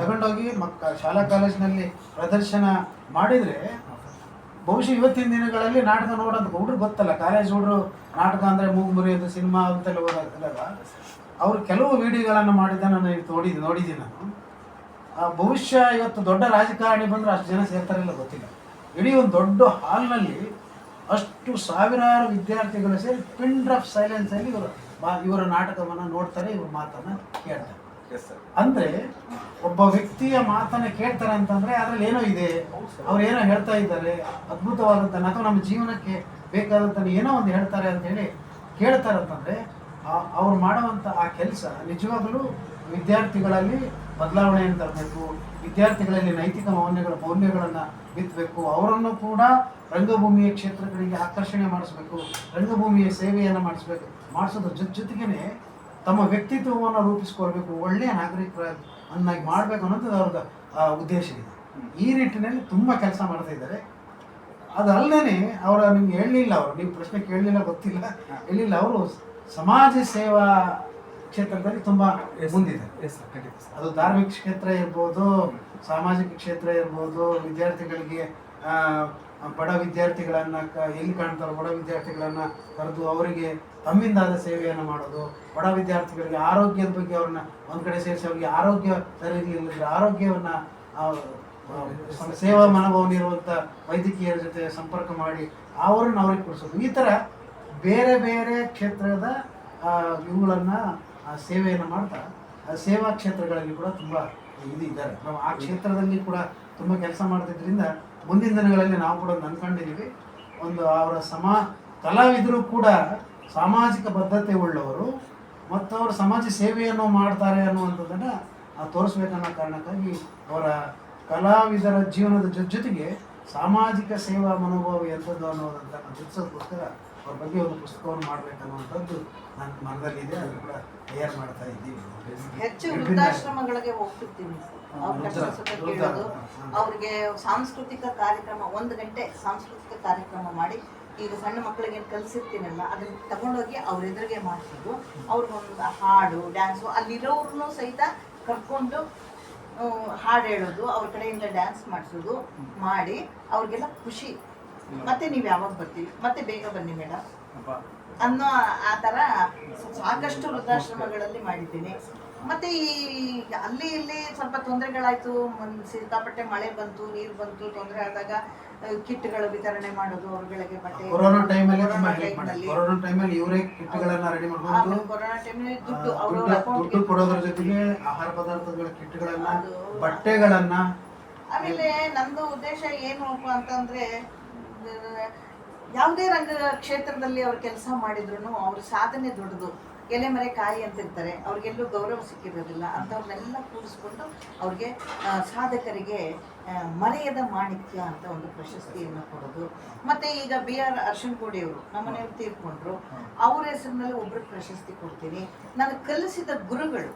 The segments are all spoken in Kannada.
ತಗೊಂಡೋಗಿ ಮಕ್ಕ ಶಾಲಾ ಕಾಲೇಜಿನಲ್ಲಿ ಪ್ರದರ್ಶನ ಮಾಡಿದರೆ ಬಹುಶಃ ಇವತ್ತಿನ ದಿನಗಳಲ್ಲಿ ನಾಟಕ ನೋಡೋದು ಹುಡುಗ್ರು ಗೊತ್ತಲ್ಲ. ಕಾಲೇಜ್ ಹುಡುಗರು ನಾಟಕ ಅಂದರೆ ಮೂಗು ಮುರಿಯೋದು ಸಿನಿಮಾ ಅಂತೆಲ್ಲ ಓದಾಗಲ್ಲ ಅವರು ಕೆಲವು ವಿಡಿಯೋಗಳನ್ನು ಮಾಡಿದ್ದನ್ನು ನಾನು ನೋಡಿ ನೋಡಿದ್ದು ನೋಡಿದ್ದೀನಿ ನಾನು. ಆ, ಬಹುಶಃ ಇವತ್ತು ದೊಡ್ಡ ರಾಜಕಾರಣಿ ಬಂದರೆ ಅಷ್ಟು ಜನ ಸೇರ್ತಾರಿಲ್ಲ ಗೊತ್ತಿಲ್ಲ. ಇಡೀ ಒಂದು ದೊಡ್ಡ ಹಾಲ್ನಲ್ಲಿ ಅಷ್ಟು ಸಾವಿರಾರು ವಿದ್ಯಾರ್ಥಿಗಳು ಸೇರಿ ಪಿನ್ ಡ್ರಾಪ್ ಸೈಲೆನ್ಸಲ್ಲಿ ಇವರು ಇವರ ನಾಟಕವನ್ನು ನೋಡ್ತಾರೆ ಇವ್ರ ಮಾತನ್ನು ಕೇಳ್ತಾರೆ. ಅಂದ್ರೆ ಒಬ್ಬ ವ್ಯಕ್ತಿಯ ಮಾತನ್ನ ಕೇಳ್ತಾರೆ ಅಂತಂದ್ರೆ ಅದ್ರಲ್ಲಿ ಏನೋ ಇದೆ. ಅವ್ರು ಏನೋ ಹೇಳ್ತಾ ಇದ್ದಾರೆ. ಅದ್ಭುತವಾದಂತ ಅಥವಾ ನಮ್ಮ ಜೀವನಕ್ಕೆ ಬೇಕಾದಂತ ಏನೋ ಒಂದು ಹೇಳ್ತಾರೆ ಅಂತ ಹೇಳಿ ಕೇಳ್ತಾರೆ ಅಂತಂದ್ರೆ, ಆ- ಅವ್ರು ಮಾಡುವಂತ ಆ ಕೆಲಸ ನಿಜವಾಗಲೂ ವಿದ್ಯಾರ್ಥಿಗಳಲ್ಲಿ ಬದಲಾವಣೆಯನ್ನು ತರಬೇಕು ವಿದ್ಯಾರ್ಥಿಗಳಲ್ಲಿ ನೈತಿಕ ಮೌಲ್ಯಗಳ ಮೌಲ್ಯಗಳನ್ನು ಬಿತ್ತಬೇಕು ಅವರನ್ನು ಕೂಡ ರಂಗಭೂಮಿಯ ಕ್ಷೇತ್ರಗಳಿಗೆ ಆಕರ್ಷಣೆ ಮಾಡಿಸ್ಬೇಕು. ರಂಗಭೂಮಿಯ ಸೇವೆಯನ್ನು ಮಾಡಿಸ್ಬೇಕು. ಮಾಡಿಸೋದ್ರ ಜೊತೆ ಜೊತೆಗೇನೆ ತಮ್ಮ ವ್ಯಕ್ತಿತ್ವವನ್ನು ರೂಪಿಸ್ಕೊಳ್ಬೇಕು ಒಳ್ಳೆಯ ನಾಗರಿಕರ ಅನ್ನಾಗಿ ಮಾಡಬೇಕು ಅನ್ನೋದು ಅವ್ರದ್ದು ಉದ್ದೇಶ ಇದೆ. ಈ ನಿಟ್ಟಿನಲ್ಲಿ ತುಂಬ ಕೆಲಸ ಮಾಡ್ತಾ ಇದ್ದಾರೆ. ಅದಲ್ಲದೆ ಅವರ ನಿಮ್ಗೆ ಹೇಳಲಿಲ್ಲ ಅವರು ನೀವು ಪ್ರಶ್ನೆ ಕೇಳಲಿಲ್ಲ ಗೊತ್ತಿಲ್ಲ. ಹೇಳಿಲ್ಲ ಅವರು ಸಮಾಜ ಸೇವಾ ಕ್ಷೇತ್ರದಲ್ಲಿ ತುಂಬ ಸರ್. ಅದು ಧಾರ್ಮಿಕ ಕ್ಷೇತ್ರ ಇರ್ಬೋದು ಸಾಮಾಜಿಕ ಕ್ಷೇತ್ರ ಇರ್ಬೋದು ವಿದ್ಯಾರ್ಥಿಗಳಿಗೆ ಆ, ಬಡ ವಿದ್ಯಾರ್ಥಿಗಳನ್ನ ಕ ಎಲ್ಲಿ ಕಾಣ್ತಾರೋ ಬಡ ವಿದ್ಯಾರ್ಥಿಗಳನ್ನ ಕರೆದು ಅವರಿಗೆ ತಮ್ಮಿಂದಾದ ಸೇವೆಯನ್ನು ಮಾಡೋದು, ಬಡ ವಿದ್ಯಾರ್ಥಿಗಳಿಗೆ ಆರೋಗ್ಯದ ಬಗ್ಗೆ ಅವ್ರನ್ನ ಒಂದು ಕಡೆ ಸೇರಿಸಿ ಅವರಿಗೆ ಆರೋಗ್ಯ ಸರಿ ಇಲ್ಲದ್ರೆ ಆರೋಗ್ಯವನ್ನ ಸೇವಾ ಮನೋಭಾವನೆ ಇರುವಂತ ವೈದ್ಯಕೀಯರ ಜೊತೆ ಸಂಪರ್ಕ ಮಾಡಿ ಅವ್ರನ್ನ ಅವ್ರಿಗೆ ಕೊಡಿಸೋದು. ಈ ಥರ ಬೇರೆ ಬೇರೆ ಕ್ಷೇತ್ರದ ಇವುಗಳನ್ನು ಸೇವೆಯನ್ನು ಮಾಡ್ತಾ ಸೇವಾ ಕ್ಷೇತ್ರಗಳಲ್ಲಿ ಕೂಡ ತುಂಬ ಇದು ಇದ್ದಾರೆ. ನಾವು ಆ ಕ್ಷೇತ್ರದಲ್ಲಿ ಕೂಡ ತುಂಬ ಕೆಲಸ ಮಾಡ್ತಿದ್ರಿಂದ ಮುಂದಿನ ದಿನಗಳಲ್ಲಿ ನಾವು ಕೂಡ ಅಂದ್ಕೊಂಡಿದ್ದೀವಿ ಒಂದು ಅವರ ಸಮಾ, ಕಲಾವಿದರು ಕೂಡ ಸಾಮಾಜಿಕ ಬದ್ಧತೆ ಉಳ್ಳವರು. ಮತ್ತು ಅವರು ಸಮಾಜ ಸೇವೆಯನ್ನು ಮಾಡ್ತಾರೆ ಅನ್ನುವಂಥದ್ದನ್ನು ತೋರಿಸ್ಬೇಕನ್ನೋ ಕಾರಣಕ್ಕಾಗಿ ಅವರ ಕಲಾವಿದರ ಜೀವನದ ಜೊತೆ ಜೊತೆಗೆ ಸಾಮಾಜಿಕ ಸೇವಾ ಮನೋಭಾವ ಎಂಥದ್ದು ಅನ್ನೋದನ್ನು ತಿಳಿಸೋದಕ್ಕೋಸ್ಕರ ಅವ್ರ ಬಗ್ಗೆ ಒಂದು ಪುಸ್ತಕವನ್ನು ಮಾಡಬೇಕನ್ನುವಂಥದ್ದು ನನ್ನ ಮನದಲ್ಲಿದೆ ಅದು ಕೂಡ ತಯಾರು ಮಾಡ್ತಾ ಇದ್ದೀವಿ. ಹೆಚ್ಚು ವೃದ್ಧಾಶ್ರಮಗಳಿಗೆ ಹೋಗ್ತಿರ್ತೀನಿ. ಕಷ್ಟ ವೃದ್ಧ- ಸುಖ ವೃದ್ಧ- ಕೇಳೋದು. ಹಾ. ಅವ್ರಿಗೆ ಸಾಂಸ್ಕೃತಿಕ ಕಾರ್ಯಕ್ರಮ ಒಂದು ಗಂಟೆ ಸಾಂಸ್ಕೃತಿಕ ಕಾರ್ಯಕ್ರಮ ಮಾಡಿ ಈಗ ಸಣ್ಣ ಮಕ್ಕಳಿಗೆ ಏನು ಕಲಿಸಿರ್ತೀನಲ್ಲ ಅದನ್ನ ತಗೊಂಡೋಗಿ ಅವ್ರ ಎದುರಿಗೆ ಮಾಡಿಸೋದು. ಅವ್ರಿಗೊಂದು ಹಾಡು ಡ್ಯಾನ್ಸು ಅಲ್ಲಿರೋರ್ನು ಸಹಿತ ಕರ್ಕೊಂಡು ಹಾಡು ಹೇಳೋದು ಅವ್ರ ಕಡೆಯಿಂದ ಡ್ಯಾನ್ಸ್ ಮಾಡಿಸೋದು ಮಾಡಿ ಅವ್ರಿಗೆಲ್ಲ ಖುಷಿ. ಮತ್ತೆ ನೀವು ಯಾವಾಗ ಬರ್ತೀವಿ ಮತ್ತೆ ಬೇಗ ಬನ್ನಿ ಮೇಡಮ್ ಅನ್ನೋ ಆ ಥರ ಸಾಕಷ್ಟು ವೃದ್ಧಾಶ್ರಮಗಳಲ್ಲಿ ಮಾಡಿದ್ದೀನಿ. ಮತ್ತೆ ಈ ಅಲ್ಲಿ ಇಲ್ಲಿ ಸ್ವಲ್ಪ ತೊಂದರೆಗಳಾಯ್ತು. ಸಿಕ್ಕಾಪಟ್ಟೆ ಮಳೆ ಬಂತು ನೀರು ಬಂತು ತೊಂದರೆ ಆದಾಗ ಕಿಟ್ಗಳು ವಿತರಣೆ ಮಾಡೋದು ಅವ್ರಗಳಿಗೆ ಬಟ್ಟೆ. ಕೊರೋನಾ ಟೈಮಲ್ಲಿ ಕೊರೋನಾ ಟೈಮಲ್ಲಿ ಇವರೇ ಕಿಟ್ಗಳನ್ನ ರೆಡಿ ಮಾಡ್ಕೊಂಡು ಕೊರೋನಾ ಟೈಮಲ್ಲಿ ದುಡ್ಡು ಅವ್ರವ್ರ ದುಡ್ಡು ಕೊಡೋದ್ರ ಜೊತೆಗೆ ಆಹಾರ ಪದಾರ್ಥಗಳ ಕಿಟ್ಗಳನ್ನ ಬಟ್ಟೆಗಳನ್ನ ಆಮೇಲೆ ನಂದು ಉದ್ದೇಶ ಏನು ಅಂತಂದ್ರೆ ಯಾವುದೇ ರಂಗ ಕ್ಷೇತ್ರದಲ್ಲಿ ಅವ್ರು ಕೆಲಸ ಮಾಡಿದ್ರು ಅವ್ರ ಸಾಧನೆ ದೊಡ್ಡದು. ಎಲೆ ಮರೆ ಕಾಯಿ ಅಂತಿರ್ತಾರೆ ಅವ್ರಿಗೆಲ್ಲೂ ಗೌರವ ಸಿಕ್ಕಿರೋದಿಲ್ಲ ಅಂಥವ್ರನ್ನೆಲ್ಲ ಕೂಡಿಸ್ಕೊಂಡು ಅವ್ರಿಗೆ ಸಾಧಕರಿಗೆ ಆ, ಮರೆಯದ ಮಾಣಿಕ್ಯ ಅಂತ ಒಂದು ಪ್ರಶಸ್ತಿಯನ್ನು ಕೊಡೋದು. ಮತ್ತೆ ಈಗ ಬಿ ಆರ್ ಅರ್ಶನ್ಕೋಡಿ ಅವರು ನಮ್ಮನೆಯವ್ರು ತೀರ್ಕೊಂಡ್ರು ಅವ್ರ ಹೆಸರಿನಲ್ಲಿ ಒಬ್ರಿಗೆ ಪ್ರಶಸ್ತಿ ಕೊಡ್ತೀನಿ. ನಾನು ಕಲಿಸಿದ ಗುರುಗಳು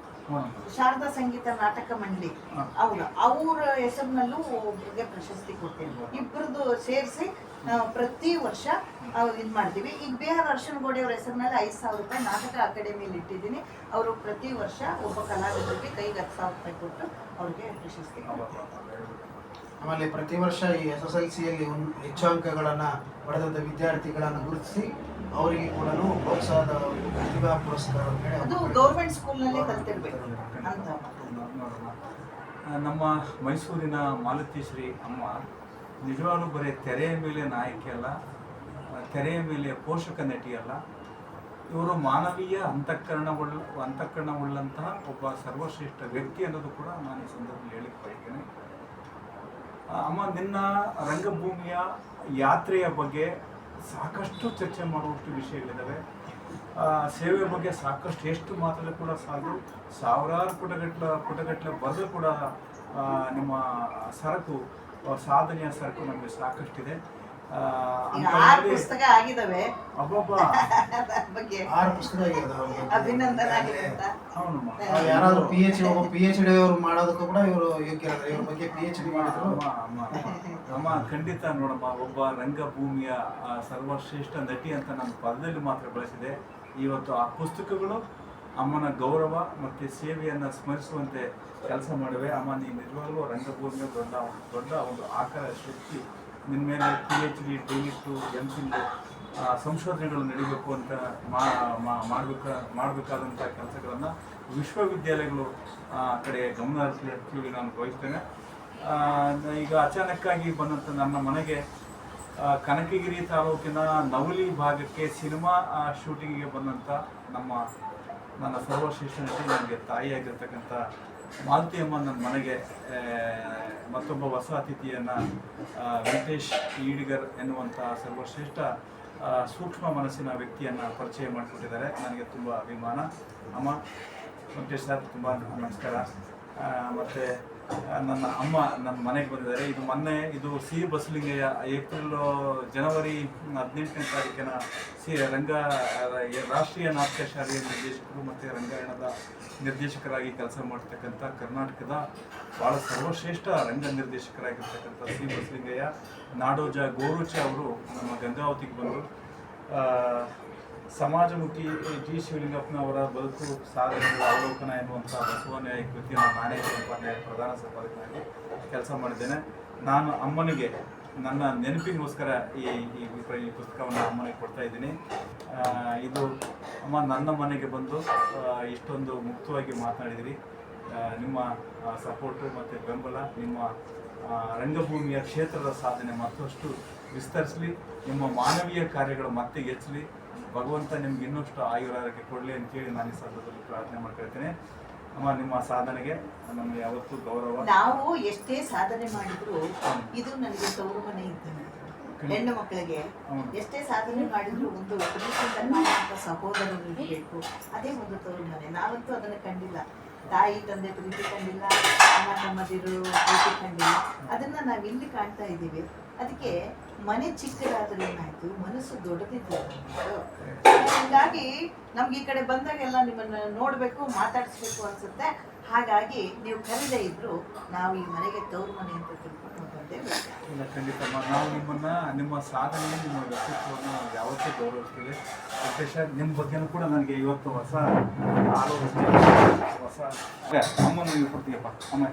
ಶಾರದಾ ಸಂಗೀತ ನಾಟಕ ಮಂಡಳಿ ಹೌದು ಅವ್ರ ಹೆಸರಿನಲ್ಲೂ ಒಬ್ರಿಗೆ ಪ್ರಶಸ್ತಿ ಕೊಡ್ತೀನಿ. ಇಬ್ಬರದ್ದು ಸೇರಿಸಿ ಪ್ರತಿ ವರ್ಷ ಇದು ಮಾಡ್ತೀವಿ ಈಗ ಬಿ ಆರ್ ಅರ್ಶನ್ ಅವ್ರ ಹೆಸರಿನಲ್ಲಿ ಐದು ಸಾವಿರ ರೂಪಾಯಿ ನಾಟಕ ಅಕಾಡೆಮಿಯಲ್ಲಿ ಇಟ್ಟಿದ್ದೀನಿ. ಅವರು ಪ್ರತಿ ವರ್ಷ ಒಬ್ಬ ಕಲಾವಿದರಿಗೆ ಕೈಗೆ ಹತ್ತು ಸಾವಿರ ರೂಪಾಯಿ ಕೊಟ್ಟು ಅವ್ರಿಗೆ ಪ್ರಶಸ್ತಿ ಕೊಡ್ತಾರೆ. ಆಮೇಲೆ ಪ್ರತಿ ವರ್ಷ ಈ ಎಸ್ ಎಸ್ ಎಲ್ ಸಿಯಲ್ಲಿ ಹೆಚ್ಚು ಅಂಕಗಳನ್ನು ಪಡೆದಂತ ವಿದ್ಯಾರ್ಥಿಗಳನ್ನು ಗುರುತಿಸಿ ಅವರಿಗೆ ಕೂಡ ಪ್ರೋತ್ಸಾಹದ ಪ್ರತಿಭಾ ಪುರಸ್ಕಾರ ಅಂತ ಹೇಳಿ ಅದು ಗೌರ್ಮೆಂಟ್ ಸ್ಕೂಲ್ನಲ್ಲಿ ಕಲ್ತಿರ್ಬೇಕು ಅಂತ. ನಮ್ಮ ಮೈಸೂರಿನ ಮಾಲತೀಶ್ರೀ ಅಮ್ಮ ನಿಜವಾಗ್ಲೂ ಬರೀ ತೆರೆಯ ಮೇಲೆ ನಾಯಕಿ ಅಲ್ಲ ತೆರೆಯ ಮೇಲೆ ಪೋಷಕ ನಟಿ ಅಲ್ಲ ಇವರು ಮಾನವೀಯ ಅಂತಃಕರಣವುಳ್ಳ ಅಂತಃಕರಣವುಳ್ಳಂತಹ ಒಬ್ಬ ಸರ್ವಶ್ರೇಷ್ಠ ವ್ಯಕ್ತಿ ಅನ್ನೋದು ಕೂಡ ನಾನು ಈ ಸಂದರ್ಭದಲ್ಲಿ ಹೇಳಿಕ್ ಬಯಸ್ತೇನೆ. ಆ, ಅಮ್ಮ ನಿನ್ನ ರಂಗಭೂಮಿಯ ಯಾತ್ರೆಯ ಬಗ್ಗೆ ಸಾಕಷ್ಟು ಚರ್ಚೆ ಮಾಡುವಷ್ಟು ವಿಷಯಗಳಿದ್ದಾವೆ ಸೇವೆ ಬಗ್ಗೆ ಸಾಕಷ್ಟು ಎಷ್ಟು ಮಾತ್ರ ಕೂಡ ಸಾಲು ಸಾವಿರಾರು ಪುಟಗಟ್ಲ ಪುಟಗಟ್ಟಲೆ ಬರೆದು ಕೂಡ ನಿಮ್ಮ ಸರಕು ಸಾಧನೆಯ ಸರಕು ನಮಗೆ ಸಾಕಷ್ಟಿದೆ. ಆರು ಪುಸ್ತಕ ಆಗಿದಾವೆ. ಯಾರಾದ್ರೂ ಪಿ ಎಚ್ ಒಬ್ಬ ಪಿ ಎಚ್ ಡಿ ಅವರು ಮಾಡೋದಕ್ಕೂ ಕೂಡ ಇವರು ಯೋಗ್ಯರಾದ್ರೆ ಇವ್ರ ಬಗ್ಗೆ ಪಿ ಎಚ್ ಡಿ ಮಾಡಿದ್ರು. ಅಮ್ಮ ಅಮ್ಮ ಅಮ್ಮ. ಅಮ್ಮ ಖಂಡಿತ ನೋಡಮ್ಮ ಒಬ್ಬ ರಂಗಭೂಮಿಯ ಸರ್ವಶ್ರೇಷ್ಠ ನಟಿ ಅಂತ ನಾನು ಪದದಲ್ಲಿ ಮಾತ್ರ ಬಳಸಿದೆ. ಇವತ್ತು ಆ ಪುಸ್ತಕಗಳು ಅಮ್ಮನ ಗೌರವ ಮತ್ತು ಸೇವೆಯನ್ನು ಸ್ಮರಿಸುವಂತೆ ಕೆಲಸ ಮಾಡಿವೆ. ಅಮ್ಮ ನೀನು ನಿಜವಾಗ್ಲೂ ರಂಗಭೂಮಿಯ ದೊಡ್ಡ ದೊಡ್ಡ ಒಂದು ಆಕಾರ ಶಕ್ತಿ. ನಿನ್ನ ಮೇಲೆ P H D DLitt M C ಸಂಶೋಧನೆಗಳು ನಡೀಬೇಕು ಅಂತ ಮಾಡಬೇಕ, ಮಾಡಬೇಕಾದಂಥ ಕೆಲಸಗಳನ್ನು ವಿಶ್ವವಿದ್ಯಾಲಯಗಳು ಕಡೆ ಗಮನ ಹರಿಸಲಿ ಅಂತ ಹೇಳಿ ನಾನು ಬಯಸ್ತೇನೆ. ಈಗ ಅಚಾನಕ್ಕಾಗಿ ಬಂದಂಥ ನನ್ನ ಮನೆಗೆ ಕನಕಗಿರಿ ತಾಲೂಕಿನ ನವಲಿ ಭಾಗಕ್ಕೆ ಸಿನಿಮಾ ಶೂಟಿಂಗಿಗೆ ಬಂದಂಥ ನಮ್ಮ, ನನ್ನ ಸರ್ವ ನಟಿ, ನನಗೆ ತಾಯಿಯಾಗಿರ್ತಕ್ಕಂಥ ಮಾಲತಿ ಅಮ್ಮ ನನ್ನ ಮನೆಗೆ ಮತ್ತೊಬ್ಬ ಹೊಸ ಅತಿಥಿಯನ್ನು ವೆಂಕಟೇಶ್ ಈಡಿಗರ್ ಎನ್ನುವಂಥ ಸರ್ವಶ್ರೇಷ್ಠ ಸೂಕ್ಷ್ಮ ಮನಸ್ಸಿನ ವ್ಯಕ್ತಿಯನ್ನು ಪರಿಚಯ ಮಾಡಿಕೊಟ್ಟಿದ್ದಾರೆ. ನನಗೆ ತುಂಬ ಅಭಿಮಾನ. ಅಮ್ಮ, ವೆಂಕಟೇಶ್ ಸರ್, ತುಂಬ ನಮಸ್ಕಾರ. ಮತ್ತೆ ನನ್ನ ಅಮ್ಮ ನನ್ನ ಮನೆಗೆ ಬಂದಿದ್ದಾರೆ. ಇದು ಮೊನ್ನೆ ಇದು ಸಿ ಬಸಲಿಂಗಯ್ಯ ಏಪ್ರಿಲ್ ಜನವರಿ ಹದಿನೆಂಟನೇ ತಾರೀಕಿನ ಸಿ ರಂಗ ರಾಷ್ಟ್ರೀಯ ನಾಟ್ಯ ಶಾಲೆಯ ನಿರ್ದೇಶಕರು ಮತ್ತು ರಂಗಾಯಣದ ನಿರ್ದೇಶಕರಾಗಿ ಕೆಲಸ ಮಾಡ್ತಕ್ಕಂಥ ಕರ್ನಾಟಕದ ಭಾಳ ಸರ್ವಶ್ರೇಷ್ಠ ರಂಗ ನಿರ್ದೇಶಕರಾಗಿರ್ತಕ್ಕಂಥ ಸಿ ಬಸಲಿಂಗಯ್ಯ, ನಾಡೋಜ ಗೋರುಚ ಅವರು ನಮ್ಮ ಗಂಗಾವತಿಗೆ ಬಂದರು. ಸಮಾಜಮುಖಿ ಜಿ ಶಿವಲಿಂಗಪ್ಪನವರ ಬದುಕು, ಸಾಧನೆಗಳ, ಅವಲೋಕನ ಎನ್ನುವಂಥ ಬಸವನ ಕೃತಿಯನ್ನು ನಾನೇ ಸಂಪಾದನೆ ಪ್ರಧಾನ ಸಂಪಾದಕನಾಗಿ ಕೆಲಸ ಮಾಡಿದ್ದೇನೆ. ನಾನು ಅಮ್ಮನಿಗೆ ನನ್ನ ನೆನಪಿಗೋಸ್ಕರ ಈ ಈ ಪುಸ್ತಕ- ಈ ಪುಸ್ತಕವನ್ನು ಅಮ್ಮನಿಗೆ ಕೊಡ್ತಾ ಇದ್ದೀನಿ. ಇದು ಅಮ್ಮ ನನ್ನ ಮನೆಗೆ ಬಂದು ಇಷ್ಟೊಂದು ಮುಕ್ತವಾಗಿ ಮಾತನಾಡಿದಿರಿ ನಿಮ್ಮ ಸಪೋರ್ಟು ಮತ್ತು ಬೆಂಬಲ, ನಿಮ್ಮ ರಂಗಭೂಮಿಯ ಕ್ಷೇತ್ರದ ಸಾಧನೆ ಮತ್ತಷ್ಟು ವಿಸ್ತರಿಸಲಿ, ನಿಮ್ಮ ಮಾನವೀಯ ಕಾರ್ಯಗಳು ಮತ್ತೆ ಹೆಚ್ಚಲಿ ಭಗವಂತ ನಿಮ್ಗೆ ಇನ್ನಷ್ಟು ಆಯುರಾರೋಗ್ಯ ಕೊಡಲಿ ಅಂತೇಳಿ ನಾನು ಈ ಸಂದರ್ಭದಲ್ಲಿ ಪ್ರಾರ್ಥನೆ ಮಾಡ್ಕೊಳ್ತೇನೆ ಅಮ್ಮ ನಿಮ್ಮ ಸಾಧನೆಗೆ ನಮಗೆ ಯಾವತ್ತೂ ಗೌರವ. ನಾವು ಎಷ್ಟೇ ಸಾಧನೆ ಮಾಡಿದ್ರು ಇದು ನನಗೆ ತವರು ಮನೆ ಇದ್ದಂಗೆ ಹೆಣ್ಣು ಮಕ್ಕಳಿಗೆ. ಎಷ್ಟೇ ಸಾಧನೆ ಮಾಡಿದ್ರು ಒಂದು ಬೇಕು ಸಹೋದರರು ಇರಬೇಕು ಅದೇ ಒಂದು ತವರು ಮನೆ ನಾವಂತೂ ಅದನ್ನು ಕಂಡಿಲ್ಲ. ತಾಯಿ, ತಂದೆ ಪ್ರೀತಿಕೊಂಡಿಲ್ಲ ಅಣ್ಣ ತಮ್ಮದಿರು ಪ್ರೀತಿ ಕಂಡಿಲ್ಲ ಅದನ್ನ ನಾವು ಇಲ್ಲಿ ಕಾಣ್ತಾ ಇದ್ದೀವಿ. ಅದಕ್ಕೆ ಮನೆ ಚಿಕ್ಕದಾದರೂ ಏನಾಯಿತು, ಮನಸ್ಸು ದೊಡ್ಡದಿದ್ದು ಹೀಗಾಗಿ ನಮ್ಗೆ ಈ ಕಡೆ ಬಂದಾಗೆಲ್ಲ ನಿಮ್ಮನ್ನ ನೋಡಬೇಕು, ಮಾತಾಡಿಸ್ಬೇಕು ಅನ್ಸುತ್ತೆ. ಹಾಗಾಗಿ ನೀವು ಕರೆದೇ ಇದ್ರು ನಾವು ಈ ಮನೆಗೆ ತವರು ಮನೆ ಅಂತ ತಿಳ್ಕೊಂಡು ಬಂದೇವೆ ಇಲ್ಲ ಖಂಡಿತಮ್ಮ ನಾವು ನಿಮ್ಮನ್ನು, ನಿಮ್ಮ ಸಾಧನೆ ನಿಮ್ಮ ವ್ಯಕ್ತಿತ್ವವನ್ನು ಯಾವತ್ತೂ ಗೌರವಿಸ್ತೀವಿ. ವಿಶೇಷ ನಿಮ್ಮ ಬಗ್ಗೆನೂ ಕೂಡ ನನಗೆ ಇವತ್ತು ಹೊಸ ಆಲೋಚನೆ, ಹೊಸ ಅಮ್ಮನ ನೀವು ಕೊಡ್ತೀಯಪ್ಪ. ಅಮ್ಮ